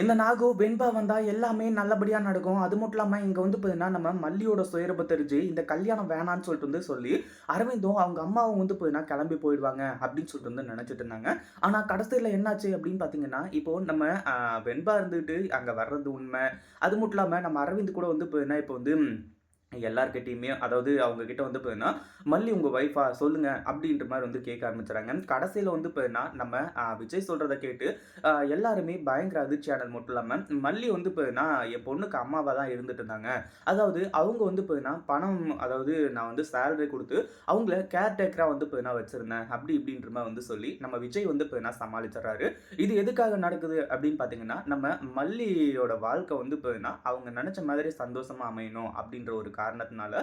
இந்த நாகு வெண்பா வந்தால் எல்லாமே நல்லபடியாக நடக்கும். அது மட்டும் இல்லாமல் இங்கே வந்து பார்த்தீங்கன்னா, நம்ம மல்லியோட சுயரூபம் தெரிஞ்சு இந்த கல்யாணம் வேணான்னு சொல்லிட்டு வந்து சொல்லி, அரவிந்தும் அவங்க அம்மாவும் வந்து பார்த்தீங்கன்னா கிளம்பி போயிடுவாங்க அப்படின்னு சொல்லிட்டு வந்து நினச்சிட்டு இருந்தாங்க. ஆனால் கடைசியில் என்னாச்சு அப்படின்னு பார்த்தீங்கன்னா, இப்போ நம்ம வெண்பா இருந்துட்டு அங்கே வர்றது உண்மை. அது மட்டும் இல்லாமல் நம்ம அரவிந்த் கூட வந்து பார்த்தீங்கன்னா, இப்போ வந்து எல்லார்கிட்டையுமே அதாவது அவங்கக்கிட்ட வந்து பார்த்தீங்கன்னா, "மல்லி உங்கள் ஒய்ஃபா? சொல்லுங்க." அப்படின்ற மாதிரி வந்து கேட்க ஆரம்பிச்சுறாங்க. கடைசியில் வந்து பார்த்தீங்கன்னா, நம்ம விஜய் சொல்கிறத கேட்டு எல்லாருமே பயங்கர அதிர்ச்சியானது மட்டும் இல்லாமல் மல்லி வந்து பார்த்தீங்கன்னா, என் பொண்ணுக்கு அம்மாவாக தான் இருந்துட்டு இருந்தாங்க. அதாவது அவங்க வந்து பார்த்தீங்கன்னா, பணம் அதாவது நான் வந்து சேலரி கொடுத்து அவங்கள கேர்டேக்கராக வந்து பார்த்தீங்கன்னா வச்சுருந்தேன் அப்படி இப்படின்ற மாதிரி வந்து சொல்லி, நம்ம விஜய் வந்து பார்த்தீங்கன்னா சமாளிச்சுடுறாரு. இது எதுக்காக நடக்குது அப்படின்னு பார்த்தீங்கன்னா, நம்ம மல்லியோட வாழ்க்கை வந்து பார்த்தீங்கன்னா, அவங்க நினச்ச மாதிரி சந்தோஷமாக அமையணும் அப்படின்ற ஒரு காரணத்தினால,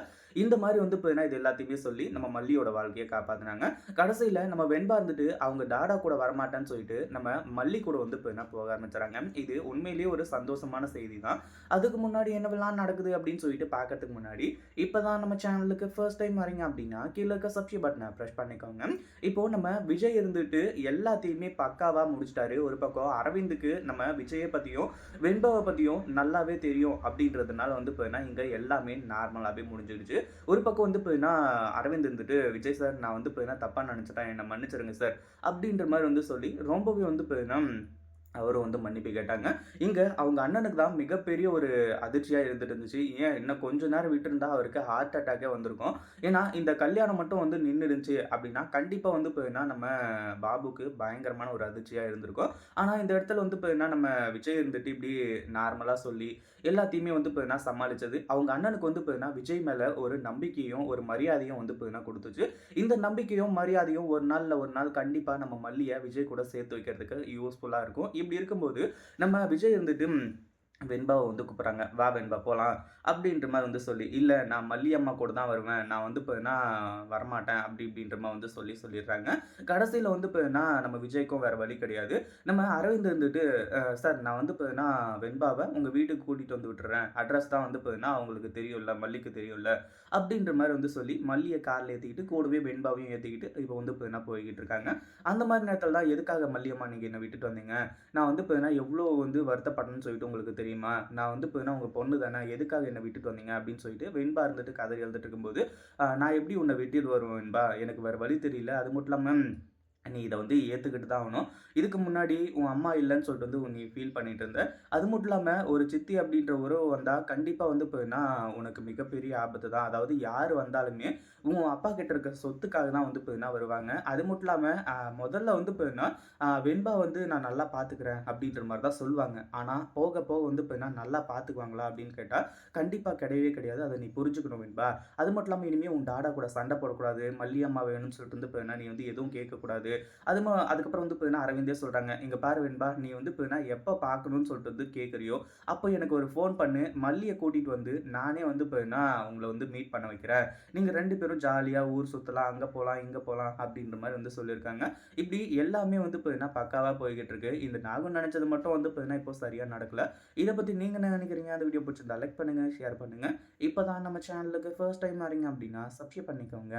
இந்த மாதிரி வந்து பார்த்தீங்கன்னா, இது எல்லாத்தையுமே சொல்லி நம்ம மல்லியோட வாழ்க்கையை காப்பாற்றினாங்க கடைசியில் நம்ம வெண்பா இருந்துட்டு அவங்க டாடா கூட வரமாட்டேன்னு சொல்லிட்டு, நம்ம மல்லி கூட வந்து பார்த்தீங்கன்னா போக ஆரம்பிச்சுறாங்க. இது உண்மையிலேயே ஒரு சந்தோஷமான செய்தி தான். அதுக்கு முன்னாடி என்னவெல்லாம் நடக்குது அப்படின்னு சொல்லிட்டு பார்க்கறதுக்கு முன்னாடி, இப்போ தான் நம்ம சேனலுக்கு ஃபர்ஸ்ட் டைம் வரீங்க அப்படின்னா, கீழே இருக்க சப்ஸ்கிரைப் பட்டனை ப்ரெஷ் பண்ணிக்கோங்க. இப்போ நம்ம விஜய் இருந்துட்டு எல்லாத்தையுமே பக்காவாக முடிச்சிட்டாரு ஒரு பக்கம் அரவிந்துக்கு நம்ம விஜயை பற்றியும் வெண்பவை பற்றியும் நல்லாவே தெரியும் அப்படின்றதுனால வந்து பார்த்தீங்கன்னா, இங்கே எல்லாமே நார்மலாகவே முடிஞ்சிடுச்சு. ஒரு பக்கம் வந்து பார்த்தீங்கன்னா, அரவிந்த் இருந்துட்டு, "விஜய் சார் நான் வந்து பார்த்தீங்கன்னா தப்பாக நினச்சிட்டேன் என்னை மன்னிச்சிடுங்க சார்." அப்படின்ற மாதிரி வந்து சொல்லி ரொம்பவே வந்து பார்த்தீங்கன்னா, அவரும் வந்து மன்னிப்பு கேட்டாங்க. இங்கே அவங்க அண்ணனுக்கு தான் மிகப்பெரிய ஒரு அதிர்ச்சியாக இருந்துட்டு இருந்துச்சு. ஏன் இன்னும் கொஞ்ச நேரம் விட்டுருந்தா அவருக்கு ஹார்ட் அட்டாக்கே வந்திருக்கும். ஏன்னா, இந்த கல்யாணம் மட்டும் வந்து நின்னுடுச்சு அப்படின்னா, கண்டிப்பாக வந்து பார்த்தீங்கன்னா, நம்ம பாபுக்கு பயங்கரமான ஒரு அதிர்ச்சியாக இருந்திருக்கும். ஆனால் இந்த இடத்துல வந்து பார்த்தீங்கன்னா, நம்ம விஜய் இருந்துட்டு இப்படி நார்மலாக சொல்லி, எல்லாத்தையுமே வந்து இப்போ என்ன சமாளித்தது அவங்க அண்ணனுக்கு வந்து பார்த்தீங்கன்னா, விஜய் மேலே ஒரு நம்பிக்கையும், ஒரு மரியாதையும் வந்து பார்த்தீங்கன்னா கொடுத்துச்சு இந்த நம்பிக்கையும், மரியாதையும் ஒரு நாளில் ஒரு நாள் கண்டிப்பாக நம்ம மல்லியை விஜய் கூட சேர்த்து வைக்கிறதுக்கு யூஸ்ஃபுல்லாக இருக்கும். இப்படி இருக்கும்போது, நம்ம விஜய் இருந்துட்டு வெண்பாவை வந்து கூப்பிட்றாங்க "வா வெண்பா போகலாம் அப்படின்ற மாதிரி வந்து சொல்லி, இல்லை நான் மல்லி அம்மா கூட தான் வருவேன். நான் வந்து பார்த்தீங்கன்னா வரமாட்டேன்." அப்படி இப்படின்ற மாதிரி வந்து சொல்லி சொல்லிடுறாங்க. கடைசியில் வந்து பார்த்தீங்கன்னா, நம்ம விஜய்க்கும் வேறு வழி கிடையாது. நம்ம அரவிந்த் இருந்துட்டு, சார் நான் வந்து பார்த்தீங்கன்னா வெண்பாவை உங்கள் வீட்டுக்கு கூட்டிகிட்டு வந்து விட்டுறேன் அட்ரஸ் தான் வந்து பார்த்தீங்கன்னா அவங்களுக்கு தெரியும்ல, மல்லிக்கு தெரியும்ல." அப்படின்ற மாதிரி வந்து சொல்லி, மல்லியை காரில் ஏற்றிக்கிட்டு கூடவே வெண்பாவையும் ஏற்றிக்கிட்டு இப்போ வந்து பார்த்தீங்கன்னா போய்கிட்டு இருக்காங்க. அந்த மாதிரி நேரத்தில் தான், "எதுக்காக மல்லி அம்மா என்னை விட்டுட்டு வந்தீங்க? நான் வந்து பார்த்தீங்கன்னா எவ்வளோ வந்து வருத்தப்படணும்னு சொல்லிட்டு உங்களுக்கு தெரியும் நான் வந்து இப்போ என்ன உங்கள் பொண்ணு தானே. எதுக்காக என்னை விட்டுட்டு வந்தீங்க?" அப்படின்னு சொல்லிட்டு வெண்பா இருந்துட்டு கதறி எழுதிட்டு இருக்கும்போது, நான் எப்படி உன்னை வெட்டிட்டு வருவேன் வெண்பா? எனக்கு வேறு வழி தெரியல. அது மட்டும் இல்லாமல் நீ இதை வந்து ஏற்றுக்கிட்டு தான் ஆகணும். இதுக்கு முன்னாடி உன் அம்மா இல்லைன்னு சொல்லிட்டு வந்து நீ ஃபீல் பண்ணிட்டு இருந்த. அது மட்டும் இல்லாமல் ஒரு சித்தி அப்படின்ற உறவு வந்தால் கண்டிப்பாக வந்து பார்த்தீங்கன்னா, உனக்கு மிகப்பெரிய ஆபத்து தான். அதாவது யார் வந்தாலுமே உன் அப்பா கிட்ட இருக்க சொத்துக்காக தான் வந்து பார்த்தீங்கன்னா வருவாங்க. அது மட்டும் இல்லாமல் முதல்ல வந்து பார்த்தீங்கன்னா, வெண்பா வந்து நான் நல்லா பார்த்துக்கிறேன் அப்படின்ற மாதிரி தான் சொல்லுவாங்க. ஆனால் போக போக வந்து பார்த்தீங்கன்னா நல்லா பார்த்துக்குவாங்களா அப்படின்னு கேட்டால் கண்டிப்பாக கிடையவே கிடையாது. அதை நீ புரிஞ்சுக்கணும் வெண்பா. அது மட்டும் இல்லாமல் இனிமேல் உன் டாடா கூட சண்டை போடக்கூடாது. மல்லி அம்மா வேணும்னு சொல்லிட்டு வந்து பார்த்தீங்கன்னா, நீ வந்து எதுவும் கேட்கக்கூடாது. அது அதுக்கப்புறம் வந்து பார்த்தீங்கன்னா, அரவிந்தே சொல்கிறாங்க இங்கே பாரு வெண்பா, நீ வந்து பார்த்தீங்கன்னா எப்போ பார்க்கணும்னு சொல்லிட்டு வந்து கேட்குறியோ, அப்போ எனக்கு ஒரு ஃபோன் பண்ணு. மல்லியை கூட்டிகிட்டு வந்து நானே வந்து பார்த்தீங்கன்னா உங்களை வந்து மீட் பண்ண வைக்கிறேன். நீங்கள் ரெண்டு பேரும் ஜாலியாக ஊர் சுற்றலாம் அங்கே போகலாம் இங்கே போகலாம் அப்படின்ற மாதிரி வந்து சொல்லியிருக்காங்க. இப்படி எல்லாமே வந்து பார்த்தீங்கன்னா பக்காவாக போய்கிட்டு இருக்கு. இந்த நாகம் நினச்சது மட்டும் வந்து பார்த்தீங்கன்னா இப்போ சரியாக நடக்கல. இதை பற்றி நீங்கள் என்ன நினைக்கிறீங்க அந்த வீடியோ பிடிச்சிருந்தா லைக் பண்ணுங்கள் ஷேர் பண்ணுங்கள் இப்போ தான் நம்ம சேனலுக்கு ஃபர்ஸ்ட் டைம் வரீங்க அப்படின்னா சப்ஸ்கிரைப் பண்ணிக்கோங்க.